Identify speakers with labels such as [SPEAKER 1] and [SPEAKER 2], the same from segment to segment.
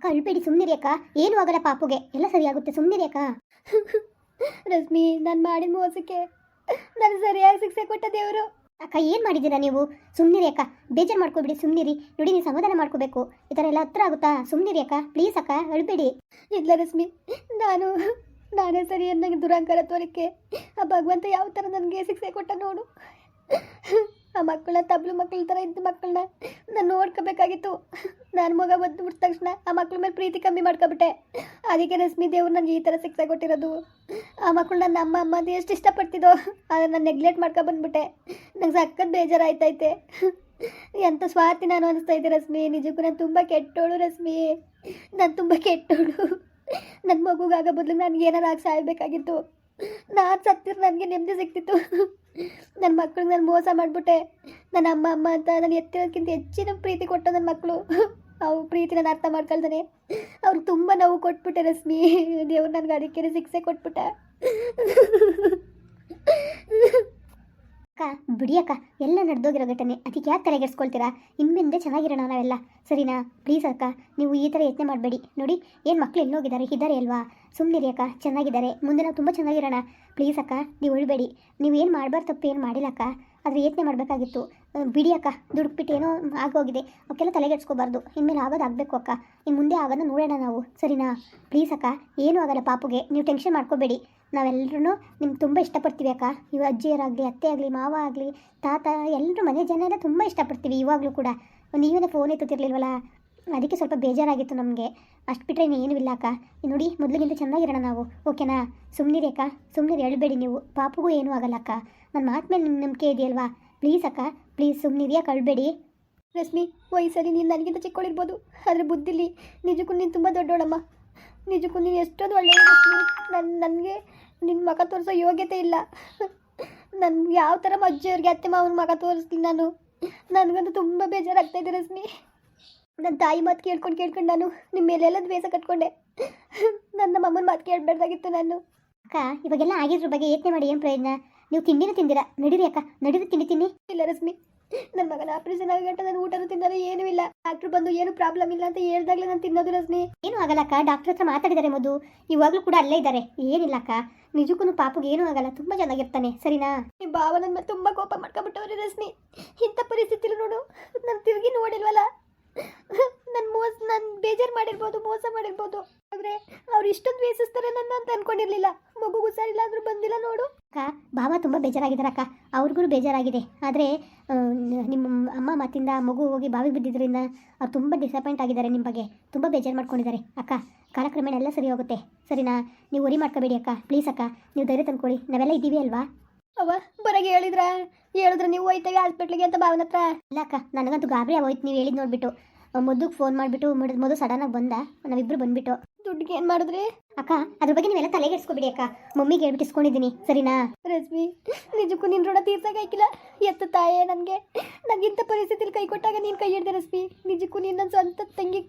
[SPEAKER 1] ಅಕ್ಕ ಅಳ್ಬೇಡಿ ಸುಮ್ಮನಿರಿ ಅಕ್ಕ ಏನು ಆಗಲ್ಲ ಪಾಪುಗೆ. ಎಲ್ಲ ಸರಿಯಾಗುತ್ತೆ. ಸುಮ್ಮನಿರಿ ಅಕ್ಕ
[SPEAKER 2] ರಶ್ಮಿ ನಾನು ಮಾಡಿದ ಮೋಸಕ್ಕೆ ನಾನು ಸರಿಯಾಗಿ ಶಿಕ್ಷೆ ಕೊಟ್ಟ ದೇವರು.
[SPEAKER 1] ಅಕ್ಕ ಏನು ಮಾಡಿದ್ದೀರಾ ನೀವು? ಸುಮ್ಮನಿರಿ ಅಕ್ಕ ಬೇಜಾರು ಮಾಡ್ಕೊಬಿಡಿ ಸುಮ್ಮನಿರಿ ನೋಡಿ ನೀವು ಸಮಾಧಾನ ಮಾಡ್ಕೋಬೇಕು. ಈ ಥರ ಎಲ್ಲ ಹತ್ರ ಆಗುತ್ತಾ? ಸುಮ್ಮನಿರಿ ಅಕ್ಕ ಪ್ಲೀಸ್ ಅಕ್ಕ ಅಳ್ಬೇಡಿ.
[SPEAKER 2] ಇಲ್ಲ ರಶ್ಮಿ ನಾನು ನಾನೇ ಸರಿ ಅನ್ನಂಗೆ ದುರಂಕಾರ ತೋರಿಕೆ. ಆ ಭಗವಂತ ಯಾವ ಥರ ನನಗೆ ಶಿಕ್ಷೆ ಕೊಟ್ಟ ನೋಡು. ಆ ಮಕ್ಕಳನ್ನ ತಬ್ಲು ಮಕ್ಕಳ ಥರ ಇದ್ದ ಮಕ್ಕಳನ್ನ ನಾನು ನೋಡ್ಕೋಬೇಕಾಗಿತ್ತು. ನಾನು ಮಗ ಬಂದು ಬಿಟ್ಟ ತಕ್ಷಣ ಆ ಮಕ್ಕಳ ಮೇಲೆ ಪ್ರೀತಿ ಕಮ್ಮಿ ಮಾಡ್ಕೊಬಿಟ್ಟೆ. ಅದಕ್ಕೆ ರಶ್ಮಿ ದೇವ್ರು ನನಗೆ ಈ ಥರ ಶಿಕ್ಷೆ ಕೊಟ್ಟಿರೋದು. ಆ ಮಕ್ಕಳನ್ನ ನನ್ನ ಅಮ್ಮ ಅದು ಎಷ್ಟು ಇಷ್ಟಪಡ್ತಿದ್ದೋ, ಆದರೆ ನಾನು ನೆಗ್ಲೆಕ್ಟ್ ಮಾಡ್ಕೊ ಬಂದ್ಬಿಟ್ಟೆ. ನಂಗೆ ಸಖತ್ ಬೇಜಾರಾಯ್ತೈತೆ. ಎಂಥ ಸ್ವಾರ್ಥಿ ನಾನು ಅನಿಸ್ತಾ ಇದ್ದೆ ರಶ್ಮಿ, ನಿಜಕ್ಕೂ ನಾನು ತುಂಬ ಕೆಟ್ಟೋಳು ರಶ್ಮಿ. ನಾನು ತುಂಬ ಕೆಟ್ಟೋಳು. ನನ್ನ ಮಗುಗಾಗ ಬದಲು ನನಗೆ ಏನಾರು ಆಗಿ ಸಾಯಬೇಕಾಗಿತ್ತು. ನಾನು ಸತ್ತಿರ ನನಗೆ ನೆಮ್ಮದಿ ಸಿಗ್ತಿತ್ತು. ನನ್ನ ಮಕ್ಳಿಗೆ ನಾನು ಮೋಸ ಮಾಡಿಬಿಟ್ಟೆ. ನನ್ನ ಅಮ್ಮ ಅಮ್ಮ ಅಂತ ನಾನು ಎತ್ತಿರೋದಕ್ಕಿಂತ ಹೆಚ್ಚಿನ ಪ್ರೀತಿ ಕೊಟ್ಟ ನನ್ನ ಮಕ್ಕಳು. ಅವ್ರ ಪ್ರೀತಿ ನಾನು ಅರ್ಥ ಮಾಡ್ಕೊಳ್ತಾನೆ. ಅವ್ರಿಗೆ ತುಂಬ ನೋವು ಕೊಟ್ಬಿಟ್ಟೆ ರಶ್ಮಿ. ದೇವ್ರು ನನಗೆ ಅದಕ್ಕೆ ಶಿಕ್ಷೆ ಕೊಟ್ಬಿಟ್ಟ.
[SPEAKER 1] ಅಕ್ಕ, ಬಿಡಿ ಅಕ್ಕ, ಎಲ್ಲ ನಡೆದೋಗಿರೋ ಘಟನೆ. ಅದಕ್ಕೆ ಯಾಕೆ ತಲೆಗೆಡ್ಸ್ಕೊಳ್ತೀರಾ? ಇನ್ಮಿಂದೆ ಚೆನ್ನಾಗಿರೋಣ ನಾವೆಲ್ಲ. ಸರಿನಾ? ಪ್ಲೀಸ್ ಅಕ್ಕ, ನೀವು ಈ ಥರ ಯತ್ನೆ ಮಾಡಬೇಡಿ. ನೋಡಿ, ಏನು ಮಕ್ಳು ಎಲ್ಲೋಗಿದ್ದಾರೆ ಇದ್ದಾರೆ ಅಲ್ವಾ? ಸುಮ್ಮನಿರಿ ಅಕ್ಕ, ಚೆನ್ನಾಗಿದ್ದಾರೆ. ಮುಂದೆ ನಾವು ತುಂಬ ಚೆನ್ನಾಗಿರೋಣ. ಪ್ಲೀಸ್ ಅಕ್ಕ, ನೀವು ಉಳ್ಬೇಡಿ. ನೀವು ಏನು ಮಾಡಬಾರ್ದು ತಪ್ಪು ಏನು ಮಾಡಿಲ್ಲ ಅಕ್ಕ. ಆದರೆ ಯತ್ನೆ ಮಾಡಬೇಕಾಗಿತ್ತು. ಬಿಡಿ ಅಕ್ಕ ದುಡುಕ್ಬಿಟ್ಟು ಏನೋ ಆಗೋಗಿದೆ. ಅವಕ್ಕೆಲ್ಲ ತಲೆಗೆಡ್ಸ್ಕೋಬಾರ್ದು. ಇನ್ಮೇಲೆ ಆಗೋದು ಆಗಬೇಕು ಅಕ್ಕ. ಇನ್ನು ಮುಂದೆ ಆಗೋದನ್ನ ನೋಡೋಣ ನಾವು. ಸರಿನಾ? ಪ್ಲೀಸ್ ಅಕ್ಕ, ಏನೂ ಆಗಲ್ಲ ಪಾಪುಗೆ. ನೀವು ಟೆನ್ಷನ್ ಮಾಡ್ಕೋಬೇಡಿ. ನಾವೆಲ್ಲರೂ ನಿಮ್ಗೆ ತುಂಬ ಇಷ್ಟಪಡ್ತೀವಿ ಅಕ್ಕ. ಇವ ಅಜ್ಜಿಯರಾಗಲಿ ಅತ್ತೆ ಆಗಲಿ ಮಾವ ಆಗಲಿ, ತಾತ ಎಲ್ಲರೂ ಮನೆ ಜನ ಎಲ್ಲ ತುಂಬ ಇಷ್ಟಪಡ್ತೀವಿ ಇವಾಗಲೂ ಕೂಡ. ನೀವೇನೇ ಫೋನ್ ಎತ್ತುತ್ತಿರಲಿಲ್ವಲ್ಲ ಅದಕ್ಕೆ ಸ್ವಲ್ಪ ಬೇಜಾರಾಗಿತ್ತು ನಮಗೆ. ಅಷ್ಟು ಬಿಟ್ಟರೆ ಏನೂ ಇಲ್ಲ ಅಕ್ಕ. ನೋಡಿ ಮೊದಲಿಗಿಂತ ಚೆನ್ನಾಗಿರೋಣ ನಾವು. ಓಕೆನಾ ಸುಮ್ಮನಿರಿ ಅಕ್ಕ. ಸುಮ್ಮನಿರಿ ಹೇಳಬೇಡಿ ನೀವು. ಪಾಪುಗೂ ಏನೂ ಆಗಲ್ಲ ಅಕ್ಕ. ನನ್ನ ಮಾತು ಮೇಲೆ ನಿಮ್ಮ ನಂಬಿಕೆ ಇದೆಯಲ್ವಾ? ಪ್ಲೀಸ್ ಅಕ್ಕ. ಪ್ಲೀಸ್ ಸುಮ್ಮನಿರಿ ಅಕ್ಕ ಅಳಬೇಡಿ
[SPEAKER 2] ರಶ್ಮಿ, ವಯಸ್ಸಲ್ಲಿ ನೀನು ನನಗಿಂತ ಚಿಕ್ಕವಳಿರ್ಬೋದು ಆದರೆ ಬುದ್ಧಿಲಿ ನಿಜಕ್ಕೂ ನೀನು ತುಂಬ ದೊಡ್ಡೋಳಮ್ಮ. ನಿಜಕ್ಕೂ ನೀನು ಎಷ್ಟೊಂದು ಒಳ್ಳೆಯ ನನ್ನ ನನಗೆ ನಿನ್ನ ಮಗ ತೋರಿಸೋ ಯೋಗ್ಯತೆ ಇಲ್ಲ. ನನ್ನ ಯಾವ ಥರ ಮಜ್ಜಿಯವ್ರಿಗೆ ಅತ್ತೆ ಮಾವನ ಮಗ ತೋರಿಸ್ತೀನಿ ನಾನು. ನನಗಂತೂ ತುಂಬ ಬೇಜಾರಾಗ್ತಾ ಇದೆ ರಶ್ಮಿ. ನನ್ನ ತಾಯಿ ಮಾತು ಕೇಳ್ಕೊಂಡು ಕೇಳ್ಕೊಂಡು ನಾನು ನಿಮ್ಮ ಮೇಲೆಲ್ಲ ದ್ವೇಷ ಕಟ್ಕೊಂಡೆ. ನನ್ನ ಮಮ್ಮನ ಮಾತು ಕೇಳಬೇಡ್ದಾಗಿತ್ತು ನಾನು.
[SPEAKER 1] ಅಕ್ಕ ಇವಾಗೆಲ್ಲ ಆಗಿದ್ರ ಬಗ್ಗೆ ಯೋಚನೆ ಮಾಡಿ ಏನು ಪ್ರಯೋಜನ? ನೀವು ತಿಂಡಿನ ತಿಂದಿರಾ? ನಡೀರಿ ಅಕ್ಕ ನಡೀರಿ ತಿಂಡಿ ತಿನ್ನಿ.
[SPEAKER 2] ಇಲ್ಲ ರಶ್ಮಿ. ನನ್ನ ಮಗನ ಆಪರೇಷನ್ ಆಗಂಟ ನಾನು ಊಟನೂ ತಿನ್ನೋದು ಏನೂ ಇಲ್ಲ. ಡಾಕ್ಟರ್ ಬಂದು ಏನು ಪ್ರಾಬ್ಲಮ್ ಇಲ್ಲ ಅಂತ ಹೇಳ್ದಾಗಲೇ ನಾನು ತಿನ್ನೋದು ರಜನಿ
[SPEAKER 1] ಏನೂ ಆಗಲ್ಲಕ್ಕ ಡಾಕ್ಟರ್ ಹತ್ರ ಮಾತಾಡಿದ್ದಾರೆ ಮಧು. ಇವಾಗಲೂ ಕೂಡ ಅಲ್ಲೇ ಇದ್ದಾರೆ. ಏನಿಲ್ಲಕ್ಕ ನಿಜಕ್ಕೂ ಪಾಪಗೆ ಏನೂ ಆಗಲ್ಲ ತುಂಬ ಚೆನ್ನಾಗಿರ್ತಾನೆ ಸರಿನಾ?
[SPEAKER 2] ನಿಮ್ಮ ಭಾವ ನನ್ನ ಮೇಲೆ ತುಂಬ ಕೋಪ ಮಾಡ್ಕೊಂಬಿಟ್ಟವ್ರೆ ರಜನಿ ಇಂಥ ಪರಿಸ್ಥಿತಿಲಿ ನೋಡು ನಾನು ತಿರುಗಿ ನೋಡಿಲ್ವಲ್ಲ? ನನ್ನ ಮೋಸ ನಾನು ಬೇಜಾರು ಮಾಡಿರ್ಬೋದು ಮೋಸ ಮಾಡಿರ್ಬೋದು. ಆದರೆ ಅವ್ರು ಇಷ್ಟೊಂದು ವೇಸಿಸ್ತಾರೆ ನನ್ನ ಅಂತ ಅನ್ಕೊಂಡಿರ್ಲಿಲ್ಲ. ಮಗು ಗುಸಾರಿಲ್ಲ ಆದರೂ ಬಂದಿಲ್ಲ ನೋಡು.
[SPEAKER 1] ಅಕ್ಕ ಬಾಬಾ ತುಂಬ ಬೇಜಾರಾಗಿದ್ದಾರೆ ಅಕ್ಕ. ಅವ್ರಿಗೂ ಬೇಜಾರಾಗಿದೆ. ಆದರೆ ನಿಮ್ಮ ಅಮ್ಮ ಮಾತಿಂದ ಮಗು ಹೋಗಿ ಬಾವಿ ಬಿದ್ದಿದ್ದರಿಂದ ಅವ್ರು ತುಂಬ ಡಿಸಪಾಯಿಂಟ್ ಆಗಿದ್ದಾರೆ ನಿಮ್ಮ ಬಗ್ಗೆ. ತುಂಬ ಬೇಜಾರು ಮಾಡ್ಕೊಂಡಿದ್ದಾರೆ. ಅಕ್ಕ ಕಾಲಕ್ರಮೇಣ ಎಲ್ಲ ಸರಿ ಹೋಗುತ್ತೆ. ಸರಿನಾ? ನೀವು ವರಿ ಮಾಡ್ಕೋಬೇಡಿ ಅಕ್ಕ. ಪ್ಲೀಸ್ ಅಕ್ಕ ನೀವು ಧೈರ್ಯ ತಂದ್ಕೊಳ್ಳಿ. ನಾವೆಲ್ಲ ಇದ್ದೀವಿ ಅಲ್ವಾ?
[SPEAKER 2] ಅವ ಬರಗೆ ಹೇಳಿದ್ರ? ಹೇಳಿದ್ರೆ ನೀವು ಹೋಯ್ತೇವೆ ಹಾಸ್ಪಿಟ್ಲಿಗೆ ಅಂತ ಭಾವನ ಹತ್ರ
[SPEAKER 1] ಇಲ್ಲ ಅಕ್ಕ ನನಗಂತೂ ಗಾಬರಿ ಆಗೋಯ್ತು. ನೀವು ಹೇಳಿದ್ ನೋಡ್ಬಿಟ್ಟು. ಮದುಗೆ ಫೋನ್ ಮಾಡಿಬಿಟ್ಟು ಸಡನ್ ಆಗಿ ಬಂದ. ನಾವಿಬ್ರು ಬಂದ್ಬಿಟ್ಟು.
[SPEAKER 2] ದುಡ್ಡಿಗೆ ಏನು ಮಾಡಿದ್ರಿ?
[SPEAKER 1] ಅಕ್ಕ ಅದ್ರ ಬಗ್ಗೆ ನೀವೆಲ್ಲ ತಲೆಗೆಡ್ಸ್ಕೊಬಿಡಿ ಅಕ್ಕ. ಮಮ್ಮಿಗೆ ಹೇಳ್ಬಿಟ್ಟು ಇಸ್ಕೊಂಡಿದ್ದೀನಿ. ಸರಿನಾ?
[SPEAKER 2] ರಶ್ಮಿ ನಿಜಕ್ಕೂ ನಿನ್ನ ಋಣ ತೀರ್ಸಕ್ಕಾಗಿಲ್ಲ ಎತ್ತ ತಾಯೇ ನನಗೆ. ನಂಗಿಂತ ಪರಿಸ್ಥಿತಿಲಿ ಕೈ ಕೊಟ್ಟಾಗ ನೀನು ಕೈ ಹಿಡ್ದೆ ರಶ್ಮಿ. ನಿಜಕ್ಕೂ ನೀನು ನನ್ನ ಸ್ವಂತ ತಂಗಿ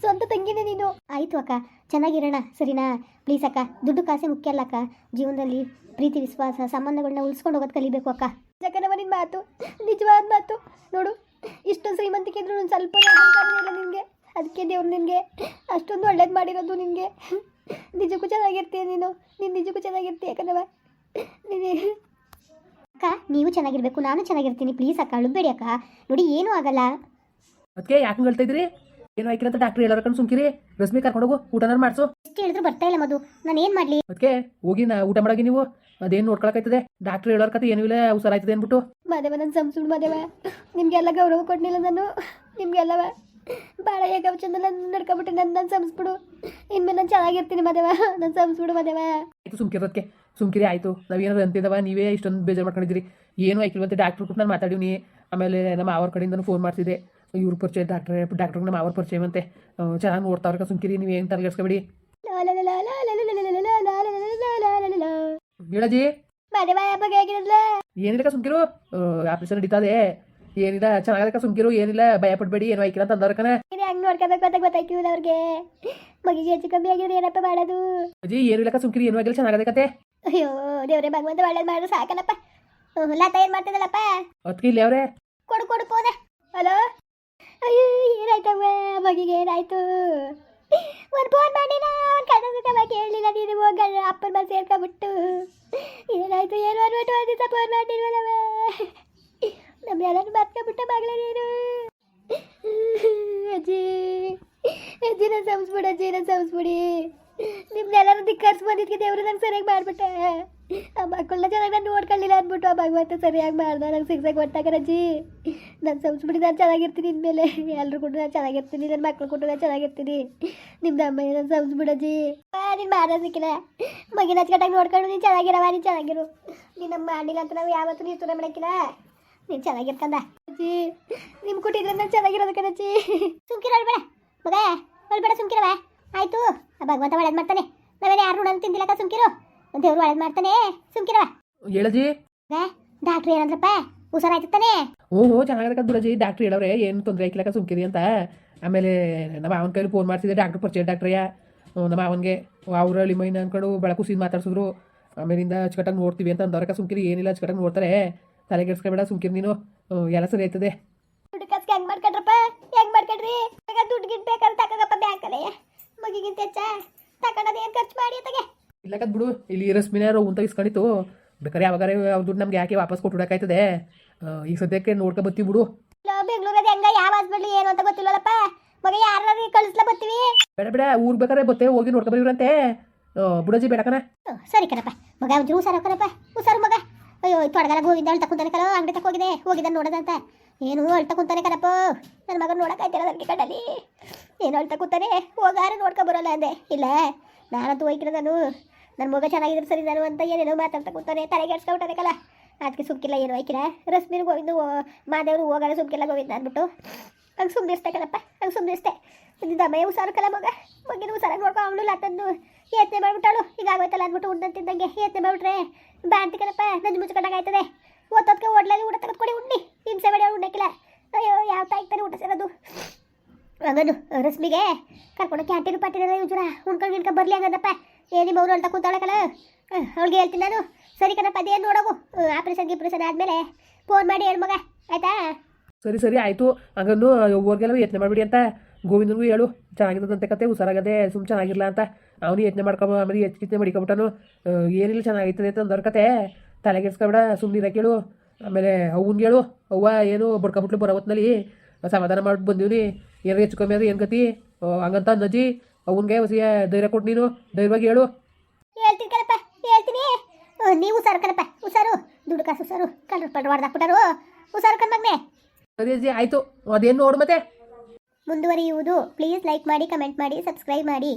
[SPEAKER 2] ಸ್ವಂತ ತಂಗಿನೇ ನೀನು.
[SPEAKER 1] ಆಯಿತು ಅಕ್ಕ ಚೆನ್ನಾಗಿರೋಣ. ಸರಿನಾ? ಪ್ಲೀಸ್ ಅಕ್ಕ ದುಡ್ಡು ಕಾಸೆ ಮುಖ್ಯ ಅಲ್ಲ ಅಕ್ಕ. ಜೀವನದಲ್ಲಿ ಪ್ರೀತಿ ವಿಶ್ವಾಸ ಸಂಬಂಧಗಳನ್ನ ಉಳಿಸ್ಕೊಂಡು ಹೋಗೋದು ಕಲಿಬೇಕು ಅಕ್ಕ.
[SPEAKER 2] ಜಗನವ ನಿನ್ ಮಾತು ನಿಜವಾದ ಮಾತು. ನೋಡು ಇಷ್ಟೊಂದು ಶ್ರೀಮಂತಿಕೆ ಇದ್ರು ಒಂದು ಸ್ವಲ್ಪ ನಿನಗೆ. ಅದಕ್ಕೆ ದೇವ್ರು ನಿನಗೆ ಅಷ್ಟೊಂದು ಒಳ್ಳೇದು ಮಾಡಿರೋದು ನಿನಗೆ. ನಿಜಕ್ಕೂ ಚೆನ್ನಾಗಿರ್ತೀಯ ನೀನು? ನೀನು ನಿಜಕ್ಕೂ ಚೆನ್ನಾಗಿರ್ತೀಯ ಯಾಕಂದ್ರೆ ನೀನು
[SPEAKER 1] ಅಕ್ಕ ನೀವು ಚೆನ್ನಾಗಿರ್ಬೇಕು ನಾನು ಚೆನ್ನಾಗಿರ್ತೀನಿ. ಪ್ಲೀಸ್ ಅಕ್ಕ ಅಳುಬೇಡಿ ಅಕ್ಕ. ನೋಡಿ ಏನೂ ಆಗಲ್ಲ.
[SPEAKER 3] ಅದಕ್ಕೆ ಯಾಕೆ ಹೇಳ್ತಾ ಇದ್ರಿ? ಏನು ಆಯ್ಕಿಲ್ಲ ಅಂತ ಡಾಕ್ಟರ್ ಹೇಳೋರ ಕಣ್ ಸುಮ್ಕಿರಿ. ರಶ್ಮಿ ಕರ್ಕೊಂಡೋಗು ಊಟನಾರು ಮಾಡಿಸು.
[SPEAKER 1] ಎಷ್ಟು ಹೇಳಿದ್ರು ಬರ್ತಾ ಇಲ್ಲ ಮದು ನಾನು ಏನು ಮಾಡಲಿ?
[SPEAKER 3] ಅದಕ್ಕೆ ಹೋಗಿ ನಾ ಊಟ ಮಾಡೋಗಿ ನೀವು. ಅದೇನು ನೋಡ್ಕೊಳಕೈತದೆ ಡಾಕ್ಟರ್ ಹೇಳೋರ್ ಕತೆ ಏನೂ ಇಲ್ಲ ಹುಷಾರಾಯ್ತದೆ ಅಂದ್ಬಿಟ್ಟು.
[SPEAKER 2] ಮದೇವ ನನ್ನ ಸಂಸುಳ್ ಮದೇವ. ನಿಮ್ಗೆಲ್ಲ ಗೌರವ ಕೊಡ್ಲಿಲ್ಲ ನಾನು. ನಿಮಗೆಲ್ಲವ. ಭಾಳ ಯಾಕವ ಚಂದ ನನ್ನ ನಡ್ಕೊಬಿಟ್ಟು ನನ್ನ ನನ್ ಸಂಸ್ಬಿಡು. ಇನ್ಮೇಲೆ ನಾನು ಚೆನ್ನಾಗಿರ್ತೀನಿ ಮದೇವ. ನನ್ನ ಸಂಸ್ಬಿಡು ಮದೇವ.
[SPEAKER 3] ಆಯ್ತು ಸುಮ್ಕಿರೋದಕ್ಕೆ ಸುಮ್ಕಿರಿ ಆಯಿತು. ನಾವೇನಾದ್ರು ಅಂತಿದ್ದವ ನೀವೇ ಇಷ್ಟೊಂದು ಬೇಜಾರು ಮಾಡ್ಕೊಂಡಿದ್ದೀರಿ. ಏನು ಆಯ್ಕಿಲ್ಲ ಅಂತ ಡಾಕ್ಟರ್ ಕೂಡ ನಾನು ಮಾತಾಡೀನಿ ಆಮೇಲೆ ನಮ್ಮ ಅವ್ರ ಕಡೆಯಿಂದ ಫೋನ್ ಮಾಡ್ತಿದ್ದೆ. ಇವ್ರ ಪರಿಚಯ ಡಾಕ್ಟ್ರ್ ಡಾಕ್ಟ್ರಿಗೆ ನಮ್ಮ ಅವ್ರ ಮತ್ತೆ ಚೆನ್ನಾಗಿ ನೋಡ್ತಾವ್ರೆ ಸುಮ್ಕಿರಿ ನೀವು ಏನು ತಲೆಗೆಡ್ಸ್ಕೊಬೇಡಿ ಹೇಳಜಿ.
[SPEAKER 2] ಮದುವೆ ಬಗ್ಗೆ ಹೇಗಿರಲ್ಲ?
[SPEAKER 3] ಏನಿಲ್ಲ ಸುಮ್ಕಿರು. ಆಫೀಸರ್ ನಡೀತದೆ. ಏನಿಲ್ಲ ಚೆನ್ನಾಗದಕ್ಕ ಸುಮ್ಕಿರು. ಏನಿಲ್ಲ ಭಯ ಪಡ್ಬೇಡಿ. ಏನು ಆಯ್ಕಿಲ್ಲ ಅಂತ ಅಂದವ್ರ ಹಂಗ್
[SPEAKER 2] ಇದು ಹೆಂಗ್ ನೋಡ್ಕೋಬೇಕು ಅಂತ ಗೊತ್ತಾಯ್ತಿಲ್ಲ ಅವ್ರಿಗೆ. ಮಗಿಗೆ ಹೆಚ್ಚು ಕಮ್ಮಿ ಆಗಿರೋದು ಏನಪ್ಪ ಮಾಡೋದು?
[SPEAKER 3] ಅಜ್ಜಿ ಏನಿಲ್ಲ ಸುಮ್ಕಿರಿ. ಏನು ಆಗಿಲ್ಲ ಚೆನ್ನಾಗದೆ ಕತೆ.
[SPEAKER 2] ಅಯ್ಯೋ ದೇವ್ರೆ ಭಗವಂತ ಒಳ್ಳೇದು ಮಾಡಿದ್ರೆ ಸಾಕನಪ್ಪ ಹ್ಮ್, ಲತಾ ಏನ್ ಮಾಡ್ತಿದ್ದಲ್ಲಪ್ಪ
[SPEAKER 3] ಅದಕ್ಕೆ ಇಲ್ಲಿ ಅವ್ರೆ.
[SPEAKER 2] ಕೊಡು ಕೊಡು ಪೋದೆ. ಹಲೋ? ಅಯ್ಯೋ ಏನಾಯ್ತವ ಮಗಿಗೆ ಏನಾಯ್ತು? ಅಪ್ಪನ ಮನೆ ಸೇರ್ಕೊಂಬಿಟ್ಟು ಏನಾಯ್ತು, ಏನು ಅನ್ಬಿಟ್ಟು ಒಂದು ದಿವಸ ಫೋನ್ ಮಾಡಿಲ್ವಲ್ಲವೇ ನಮ್ಮೆಲ್ಲರೂ ಮರ್ಕೊಂಬಿಟ್ಟ ಮಗಳೇ ನೀನು. ಅಜ್ಜಿ ಅಜ್ಜಿನ ಸಂಸ್ಬಿಡು ಅಜ್ಜಿನ ಸಂಸ್ಬಿಡಿ ನಿಮ್ನೆಲ್ಲರೂ ಧಿಕ್ಕರ್ಸ್ ಬಂದಿದ್ಕೆ ದೇವ್ರು ನಂಗೆ ಸರಿಯಾಗಿ ಮಾಡಿಬಿಟ್ಟೆ. ಆ ಮಕ್ಕಳನ್ನ ಚೆನ್ನಾಗಿ ನಾನು ನೋಡ್ಕೊಳ್ಳಿಲ್ಲ ಅಂದ್ಬಿಟ್ಟು ಆ ಭಗವಂತ ಸರಿಯಾಗಿ ಮಾಡ್ದ. ನಂಗೆ ಸಿಗ್ಸಾಗಿ ಕೊಟ್ಟಾಗ ಅಜ್ಜಿ. ನಾನು ಸಂಸ್ಬಿಡಿ ನಾನು ಚೆನ್ನಾಗಿರ್ತೀನಿ ಇನ್ಮೇಲೆ. ಎಲ್ಲರೂ ಕೂಡ ನಾನು ಚೆನ್ನಾಗಿರ್ತೀನಿ. ನನ್ನ ಮಕ್ಳು ಕೂಡ ನಾನು ಚೆನ್ನಾಗಿರ್ತೀನಿ. ನಿಮ್ದು ಅಮ್ಮ ನಾನು ಸಂಸ್ಬಿಡಜ್ಜಿ ನೀನು ಮಾರ ಸಿಕ್ಕಿಲ್ಲ. ಮಗಿನ ಹಚ್ಕಟ್ಟಾಗಿ ನೋಡ್ಕೊಂಡು ನೀನು ಚೆನ್ನಾಗಿರವ, ನೀನು ಚೆನ್ನಾಗಿರು. ನೀನು ಮಾಡಿಲ್ಲ ಅಂತ ನಾವು ಯಾವತ್ತೂ ನೀನು ತುರ ಮಾಡಕ್ಕಿಲ್ಲ. ನೀನು ಚೆನ್ನಾಗಿರ್ತಂದ ಅಜ್ಜಿ ನಿಮ್ಮ ಕೊಟ್ಟಿದ್ರೆ ನಾನು ಚೆನ್ನಾಗಿರೋದು ಕಣಜ್ಜಿ
[SPEAKER 1] ಸುಮ್ಕಿರ ಬೇಡ ಮಗ ಬೇಡ ಸುಮ್ಕಿರವ. ಆಯ್ತು. ಭಗವಂತ ಒಳ್ಳೇದು ಮಾಡ್ತಾನೆ. ನಾವೇನು ಯಾರು ಋಣ ತಿಂದಿಲ್ಲಕ್ಕ ಸುಮ್ಕಿರು. ದೇವ್ರು ಒಳ್ಳೇದು ಮಾಡ್ತಾನೆ. ಸುಮ್ಕಿರವ
[SPEAKER 3] ಹೇಳಜಿ
[SPEAKER 1] ಡಾಕ್ಟ್ರ್ ಏನಂದ್ರಪ್ಪ? ಹುಷಾರಾಯ್ತಾನೆ ತಾನೇ
[SPEAKER 3] ಓಹೋ ಚೆನ್ನಾಗದಕ್ಕ ಬಿಡಜಿ ಡಾಕ್ಟ್ರ್ ಹೇಳವ್ರೆ ಏನು ತೊಂದರೆ ಆಯ್ಕಿಲ್ಲಕ್ಕ ಸುಮ್ಕಿರಿ ಅಂತ. ಆಮೇಲೆ ನಮ್ಮ ಅವನ ಕೈಲಿ ಫೋನ್ ಮಾಡ್ತಿದ್ದೆ ಡಾಕ್ಟ್ರ್ ಪರಿಚಯ ಡಾಕ್ಟ್ರಯ್ಯ ನಮ್ಮ ಅವನಿಗೆ ಅವ್ರ ಲಿಮೈನ ಅನ್ಕೊಂಡು ಬಳ ಖುಷಿ ಮಾತಾಡ್ಸಿದ್ರು. ಆಮೇಲಿಂದ ಅಚ್ಚುಕಟ್ಟಾಗಿ ನೋಡ್ತೀವಿ ಅಂತ ಅಂದವ್ರಕ್ಕ ಸುಮ್ಕಿರಿ ಏನಿಲ್ಲ ಅಚ್ಚುಕಟ್ಟಾಗಿ ನೋಡ್ತಾರೆ. ತಲೆ ಕೆಡ್ಸ್ಕೊಬೇಡ ಸುಮ್ಕಿರಿ ನೀನು. ಎಲ್ಲ ಸರಿ ಆಯ್ತದೆ.
[SPEAKER 2] ದುಡ್ಡು ಹೆಂಗ್ ಮಾಡ್ಕೊಂಡ್ರಪ್ಪ? ಹೆಂಗ್ ಮಾಡ್ಕೊಂಡ್ರಿ? ದುಡ್ಡು ಗಿಡ್ ಬೇಕಂತ ತಗೋಗಪ್ಪ ಬ್ಯಾಂಕಲ್ಲೇ. ಮಗಿಗಿಂತ ಹೆಚ್ಚ. ಮಾಡಿ
[SPEAKER 3] ಇಲ್ಲಕದ್ ಬಿಡು. ಇಲ್ಲಿ ರಶ್ಮಿನ ಉಂತ ಇಸ್ಕೊಂಡಿತ್ತು ಬೇಕಾದ್ರೆ ಯಾವಾಗಾರೆ ಅವ್ರ ದುಡ್ಡು ನಮ್ಗೆ ಯಾಕೆ ವಾಪಸ್ ಕೊಟ್ಟು ಆ, ಈಗ ಸದ್ಯಕ್ಕೆ ನೋಡ್ಕೊ ಬತ್ತಿ ಬಿಡು.
[SPEAKER 2] ಇಲ್ಲ ಬೆಂಗಳೂರಲ್ಲಿ ಹೆಂಗ ಯಾವ ಹಾಸ್ಪಿಟ್ಲ್ ಏನು ಅಂತ ಗೊತ್ತಿಲ್ಲಲ್ಲಪ್ಪ? ಮಗ ಯಾರು ಕಳಿಸ್ಲ ಬರ್ತೀವಿ
[SPEAKER 3] ಬೇಡ ಬೇಡ. ಊರ್ ಬೇಕಾದ್ರೆ ಬತ್ತೆ ಹೋಗಿ ನೋಡ್ಕೊ ಬರೀವ್ರಂತೆ ಬುಡಜಿ ಬೇಡಕನ
[SPEAKER 1] ಸರಿ ಕಣಪ್ಪ. ಮಗ ಒಂಚೂರು ಹುಷಾರು ಕಣಪ್ಪ ಹುಷಾರು ಮಗ. ಅಯ್ಯೋ ತೊಡಗಲ ಹೋಗಿದ್ದೆ ಅಳ್ತ ಕುಂತಾನೆ ಕಲ ಅಂಗಡಿ ತಕ್ಕ ಹೋಗಿದೆ. ಹೋಗಿದ್ದ ನೋಡೋದಂತ. ಏನು ಅಳ್ತ ಕುಂತಾನೆ ಕರಪ್ಪ ನನ್ನ ಮಗ ನೋಡಕ್ಕಾಯ್ತಿಲ್ಲ ನನಗೆ ಕಣ್ಣಲ್ಲಿ. ಏನು ಅಳ್ತ ಕುಂತಾನೆ? ಹೋಗಾರ ನೋಡ್ಕೊ ಬರೋಲ್ಲ ಅಂದೆ. ಇಲ್ಲ ನಾನಂತೂ ಹೋಗಿರೋದನು ನನ್ನ ಮಗ ಚೆನ್ನಾಗಿದ್ರೆ ಸರಿ, ನಾನು ಅಂತ ಏನೇನೋ ಮಾತಾಡ್ತಾ ಕೂತಾನೆ, ತಲೆಗೆ ಎಡ್ಸ್ಕೊಬಿಟ್ಟಾನೆ ಕಲ. ಅದಕ್ಕೆ ಸುಮ್ಕಿಲ್ಲ, ಏನು ಐಕಿರ? ರಶ್ಮಿರು ಗೋವಿಂದ ಮಾದೇವರು ಹೋಗಲ್ಲ ಸುಮ್ಕಿಲ್ಲ, ಗೋವಿಂದ ಅಂದ್ಬಿಟ್ಟು. ಹಂಗೆ ಸುಮ್ಮನಿಸ್ತೆ ಕಣಪ್ಪ, ಹಂಗೆ ಸುಮ್ಮನಿಸ್ತೆ ಇದು ಅಮ್ಮಯ್ಯ ಹುಷಾರು ಮಗ. ಮಗಿನ ಹುಷಾರಾಗಿ ನೋಡ್ಕೊ, ಅವಳು ಲತ್ತನ್ನು ಯತ್ನೆ ಮಾಡ್ಬಿಟ್ಟಾಳು. ಈಗ ಆಗೋಯ್ತಲ್ಲ ಅಂದ್ಬಿಟ್ಟು ಉಂಡಂತಿದ್ದಂಗೆ ಯತ್ನೆ ಮಾಡ್ಬಿಟ್ರೆ. ಬ್ಯಾಂತಿ ಕಣಪ್ಪ ನಂಜು ಮುಚ್ಕೊಂಡಾಗ ಆಯ್ತದೆ. ಓದೋದಕ್ಕೆ ಓಡ್ಲಲ್ಲಿ ಊಟ ತೆಗೆದುಕೊಡಿ ಉಂಡಿ ಹಿಂಸೆ ಬೇಡ ಉಣ್ಣಕ್ಕಿಲ್ಲ ಅಯ್ಯೋ, ಯಾವ ತಾಯ್ತಾನೆ ಊಟ ಸೇರೋದು? ಹಂಗನು ರಶ್ಮಿಗೆ ಕರ್ಕೊಂಡು ಕ್ಯಾಂಟೀನ್ ಪಾಟಿನ ಜುರ ಉಣ್ಕೊಂಡು ಗಿಣ್ಕೊಂಡು ಬರಲಿ ಹಂಗದಪ್ಪ. ಏನಿ ಮೌನ ಅಂತ ಕಣ ಅವಳಿಗೆ ಹೇಳ್ತೀನಿ ನಾನು. ಸರಿ ಕಣಪ್ಪ ಅದೇನು ನೋಡೋವು ಆಪ್ರೇಷನ್ ಗಿಪ್ರೇಷನ್ ಆದಮೇಲೆ ಫೋನ್ ಮಾಡಿ ಹೇಳು ಮಗ ಆಯ್ತಾ?
[SPEAKER 3] ಸರಿ ಸರಿ ಆಯಿತು. ಹಂಗನ್ನು ಹೋಗೋರ್ಗೆಲ್ಲ ಯತ್ನೆ ಮಾಡಿಬಿಡಿ ಅಂತ. ಗೋವಿಂದನಿಗೂ ಹೇಳು. ಚೆನ್ನಾಗಿರೋದಂತೆ ಕತೆ ಹುಷಾರಾಗದೆ ಸುಮ್ ಚೆನ್ನಾಗಿರಲ್ಲ ಅಂತ. ಅವನು ಯತ್ನೆ ಮಾಡ್ಕೊಂಬ ಆಮೇಲೆ ಯತ್ನೆ ಮಡಿಕೊಬಿಟ್ಟನು. ಏನಿಲ್ಲ ಚೆನ್ನಾಗೈತದೆ ಅಂತ ಅಂದವ್ರ ಕತೆ. ತಲೆಗೆಡ್ಸ್ಕೊಬೇಡ ಸುಮ್ಮನೆ ಕೇಳು. ಆಮೇಲೆ ಅವ್ನಿಗೆ ಹೇಳು ಅವ್ವ ಏನು ಬಡ್ಕೊಬಿಟ್ಲು ಬರೋ ಹೊತ್ತಿನಲ್ಲಿ ಸಮಾಧಾನ ಮಾಡಿ ಬಂದೀವಿ ಏನು ಹೆಚ್ಚು ಕಮ್ಮಿ ಅದು ಏನು ಆ, ಹಂಗಂತ ಅನ್ನಜ್ಜಿ ಅವನಿಗೆ ಹೊಸಿಯ ಧೈರ್ಯ ಕೊಟ್ಟು ನೀನು ಧೈರ್ಯವಾಗಿ ಹೇಳು.
[SPEAKER 1] ಹೇಳ್ತೀನಿ ಕಣಪ್ಪ ಹೇಳ್ತೀನಿ. ನೀವು ಹುಷಾರು ಕಣಪ್ಪ ಹುಷಾರು. ದುಡ್ಡು ಕಾಸು ಹುಷಾರು ಕಳ್ರು ಪಡ್ರು ಹೊಡೆದಾಕ್ಬಿಟ್ಟಾರು ಹುಷಾರು ಕಣ್ಮಗ್ನೆ
[SPEAKER 3] ಸರಿ ಅಜ್ಜಿ ಆಯಿತು. ಅದೇನು ನೋಡು ಮತ್ತೆ?
[SPEAKER 1] ಮುಂದುವರಿಯುವುದು ಪ್ಲೀಸ್ ಲೈಕ್ ಮಾಡಿ ಕಮೆಂಟ್ ಮಾಡಿ ಸಬ್ಸ್ಕ್ರೈಬ್ ಮಾಡಿ.